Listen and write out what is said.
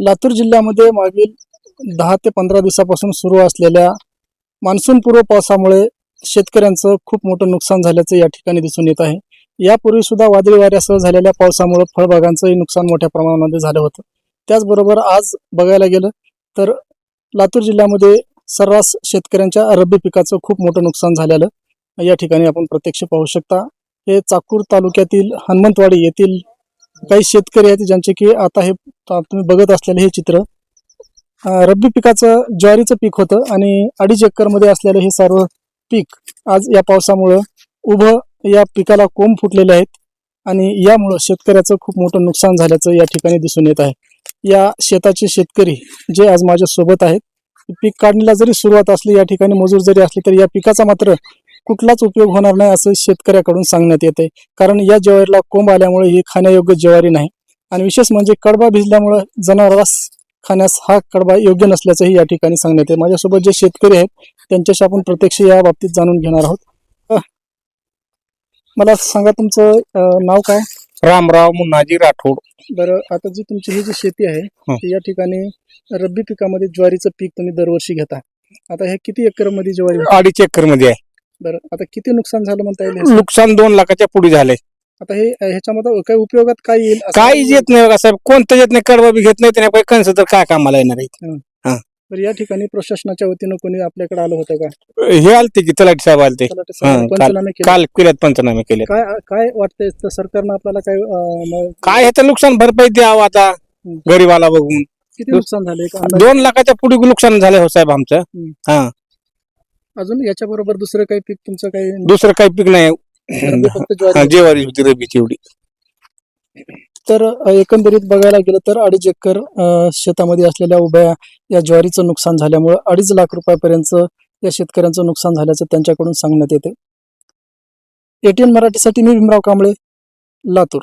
लातूर जिल्ह्यामध्ये मागील दहा ते पंधरा दिवसापासून सुरू असलेल्या मान्सूनपूर्व पावसामुळे शेतकऱ्यांचं खूप मोठं नुकसान झाल्याचं या ठिकाणी दिसून येत आहे. यापूर्वी सुद्धा वादळी वाऱ्यासह झालेल्या पावसामुळे फळबागांचंही नुकसान मोठ्या प्रमाणामध्ये झालं होतं. त्याचबरोबर आज बघायला गेलं तर लातूर जिल्ह्यामध्ये सर्रास शेतकऱ्यांच्या रब्बी पिकाचं खूप मोठं नुकसान झालेलं या ठिकाणी आपण प्रत्यक्ष पाहू शकता. हे चाकूर तालुक्यातील हनुमंतवाडी येथील काही शेतकरी आहेत ज्यांचे की आता हे आता तुम्ही बघत असलेलं हे चित्र रब्बी पिकाचं ज्वारीचं पीक होतं आणि अडीच एकरमध्ये असलेलं हे सर्व पीक आज या पावसामुळं उभं या पिकाला कोंब फुटलेले आहेत आणि यामुळं शेतकऱ्याचं खूप मोठं नुकसान झाल्याचं या ठिकाणी दिसून येत आहे. या शेताचे शेतकरी जे आज माझ्यासोबत आहेत पीक काढणीला जरी सुरुवात असली या ठिकाणी मजूर जरी असले तरी या पिकाचा मात्र कुठलाच उपयोग होणार नाही असं शेतकऱ्याकडून सांगण्यात येते कारण या ज्वारीला कोंब आल्यामुळे ही खाण्यायोग्य ज्वारी नाही. आणि विशेष म्हणजे कडबा भिजल्यामुळे जनावरास खाण्यास हा कडबा योग्य नसल्याचंही या ठिकाणी सांगण्यात येते. माझ्यासोबत जे शेतकरी आहेत त्यांच्याशी आपण प्रत्यक्ष या बाबतीत जाणून घेणार आहोत. मला सांगा तुमचं नाव काय? रामराव मुन्नाजी राठोड. बरं आता जी तुमची ही जी शेती आहे हं. या ठिकाणी रब्बी पिकामध्ये ज्वारीचं पीक तुम्ही दरवर्षी घेता. आता ह्या किती एकरमध्ये ज्वारी? अडीच एकरमध्ये आहे. बरं आता किती नुकसान झालं म्हणता येईल हे? नुकसान दोन लाखाच्या पुढे झालंय. आता हे ह्याच्यामध्ये काही उपयोगात काय येईल असं काहीच येत नाही बघा साहेब. कोणतं येत नाही कडबा बी घेत नाही त्याने काही कंस तर काय कामाला येणार आहे बरं या ठिकाणी प्रशासनाच्या वतीनं कोणी आपल्याकडे आलं होतं का? हे आलते की तलाठी साहेब आलते. काल- पंचनामे केले. काल किल्यात पंचनामे केले काय काय वाटतंय तर सरकारनं आपल्याला काय अं, म- काय ह्याचं नुकसान भरपाई द्यावं आता गरीबाला बघून. किती नुकसान झाले? दोन लाखाच्या पुढे नुकसान झालंय हो साहेब आमचं. हम्म. हा. अजून याच्या बरोबर दुसरं काही पीक तुमचं काही? दुसरं काही पीक नाही. रब्बी फक्त ज्वारी. जेवारी होती रबीची एवढी. तर अ, एकंदरीत बघायला गेलं तर अडीच एकर अ, शेतामध्ये असलेल्या उभ्या या ज्वारीचं नुकसान झाल्यामुळं अडीच लाख रुपयापर्यंत या शेतकऱ्यांचं नुकसान झाल्याचं त्यांच्याकडून सांगण्यात येते. एटीएन मराठीसाठी मी भीमराव कांबळे लातूर.